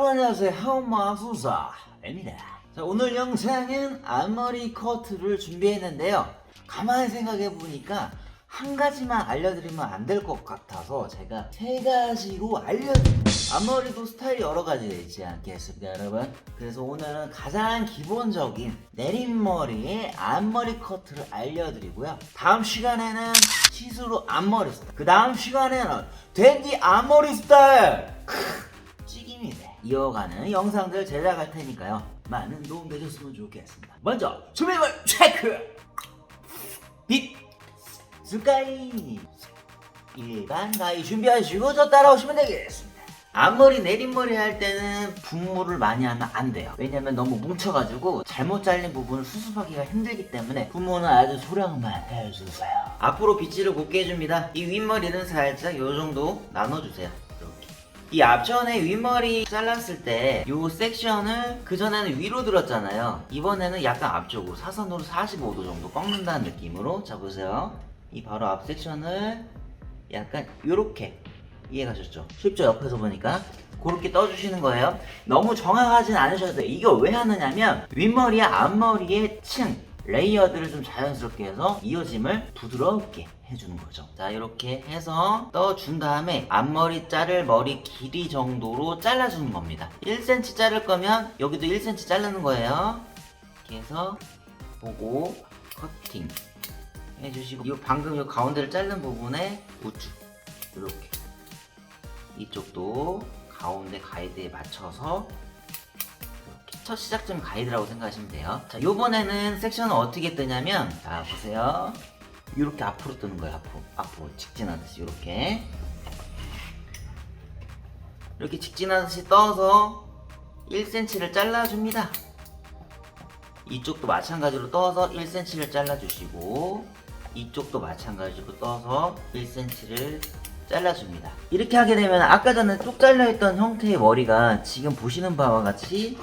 여러분 안녕하세요 하우마수사 입니다 자 오늘 영상은 앞머리 커트를 준비했는데요. 가만히 생각해보니까 한 가지만 알려드리면 안 될 것 같아서 제가 세 가지로 알려드립니다 앞머리도 스타일이 여러 가지 있지 않겠습니까 여러분? 그래서 오늘은 가장 기본적인 내림머리의 앞머리 커트를 알려드리고요. 다음 시간에는 시스루 앞머리 스타일. 그 다음 시간에는 댄디 앞머리 스타일 이 돼. 이어가는 영상들 제작할 테니까요. 많은 도움 되셨으면 좋겠습니다. 먼저 준비물 체크! 빛! 스카이! 일반 가위 준비하시고 저 따라오시면 되겠습니다. 앞머리 내림머리 할 때는 분무를 많이 하면 안 돼요. 왜냐면 너무 뭉쳐가지고 잘못 잘린 부분을 수습하기가 힘들기 때문에 분무는 아주 소량만 해주세요. 앞으로 빗질을 곱게 해줍니다. 이 윗머리는 살짝 요 정도 나눠주세요. 이 앞전에 윗머리 잘랐을 때이 섹션을 그전에는 위로 들었잖아요. 이번에는 약간 앞쪽으로 사선으로 45도 정도 꺾는다는 느낌으로. 자 보세요. 이 바로 앞 섹션을 약간 요렇게 이해가셨죠? 쉽죠 옆에서 보니까 그렇게 떠주시는 거예요. 너무 정확하진 않으셔도 돼요. 이거 왜 하느냐면 윗머리와 앞머리의 층 레이어드를 좀 자연스럽게 해서 이어짐을 부드럽게 해주는 거죠. 자, 이렇게 해서 떠준 다음에 앞머리 자를 머리 길이 정도로 잘라주는 겁니다. 1cm 자를 거면 여기도 1cm 자르는 거예요. 이렇게 해서 보고 커팅 해주시고 이 방금 이 가운데를 자른 부분에 우측 이렇게 이쪽도 가운데 가이드에 맞춰서 첫 시작점 가이드라고 생각하시면 돼요. 자, 요번에는 섹션은 어떻게 뜨냐면, 자, 보세요. 이렇게 앞으로 뜨는 거예요, 앞으로. 앞으로 직진하듯이, 이렇게. 이렇게 직진하듯이 떠서 1cm를 잘라줍니다. 이쪽도 마찬가지로 떠서 1cm를 잘라주시고, 이쪽도 마찬가지로 떠서 1cm를 잘라줍니다. 이렇게 하게 되면 아까 전에 쭉 잘려있던 형태의 머리가 지금 보시는 바와 같이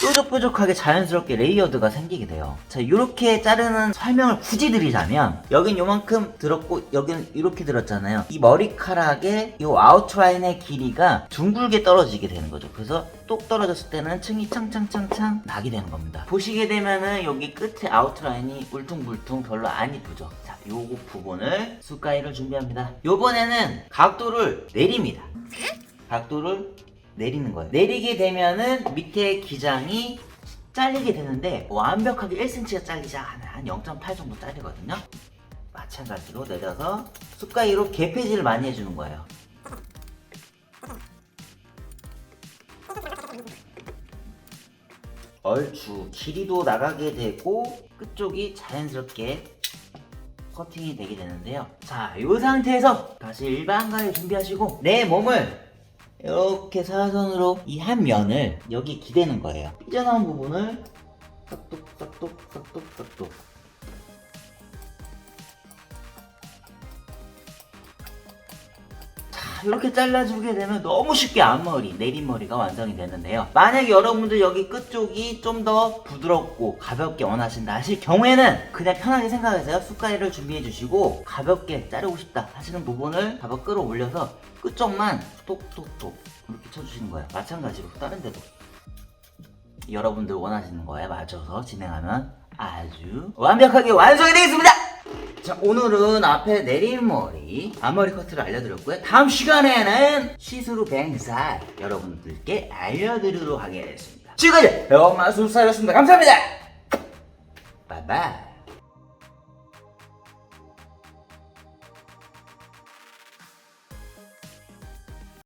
뾰족뾰족하게 자연스럽게 레이어드가 생기게 돼요. 자, 이렇게 자르는 설명을 굳이 드리자면 여긴 요만큼 들었고 여기는 이렇게 들었잖아요. 이 머리카락의 이 아웃라인의 길이가 둥글게 떨어지게 되는 거죠. 그래서 똑 떨어졌을 때는 층이 창창창창 나게 되는 겁니다. 보시게 되면은 여기 끝에 아웃라인이 울퉁불퉁 별로 안 이쁘죠. 자, 요거 부분을 숟가위를 준비합니다. 요번에는 각도를 내립니다. 각도를 내리는 거예요. 내리게 되면은 밑에 기장이 잘리게 되는데 완벽하게 1cm가 잘리지 않아 한0.8 정도 잘리거든요. 마찬가지로 내려서 숟가위로 개폐질을 많이 해주는 거예요. 얼추 길이도 나가게 되고 끝쪽이 자연스럽게 커팅이 되게 되는데요. 자, 이 상태에서 다시 일반 가위 준비하시고 내 몸을 이렇게 사선으로 이 한 면을 여기 기대는 거예요. 삐져나온 부분을 싹둑 싹둑 싹둑 싹둑 이렇게 잘라주게 되면 너무 쉽게 앞머리, 내림머리가 완성이 되는데요. 만약에 여러분들 여기 끝쪽이 좀 더 부드럽고 가볍게 원하신다 하실 경우에는 그냥 편하게 생각하세요. 숟가락을 준비해 주시고 가볍게 자르고 싶다 하시는 부분을 잡아 끌어올려서 끝쪽만 톡톡톡 이렇게 쳐주시는 거예요. 마찬가지로 다른 데도 여러분들 원하시는 거에 맞춰서 진행하면 아주 완벽하게 완성이 되겠습니다. 자 오늘은 앞에 내림머리 앞머리 커트를 알려드렸고요. 다음 시간에는 시스루 뱅살 여러분들께 알려드리도록 하겠습니다. 지금까지 배엄마술사였습니다. 감사합니다. 바이바이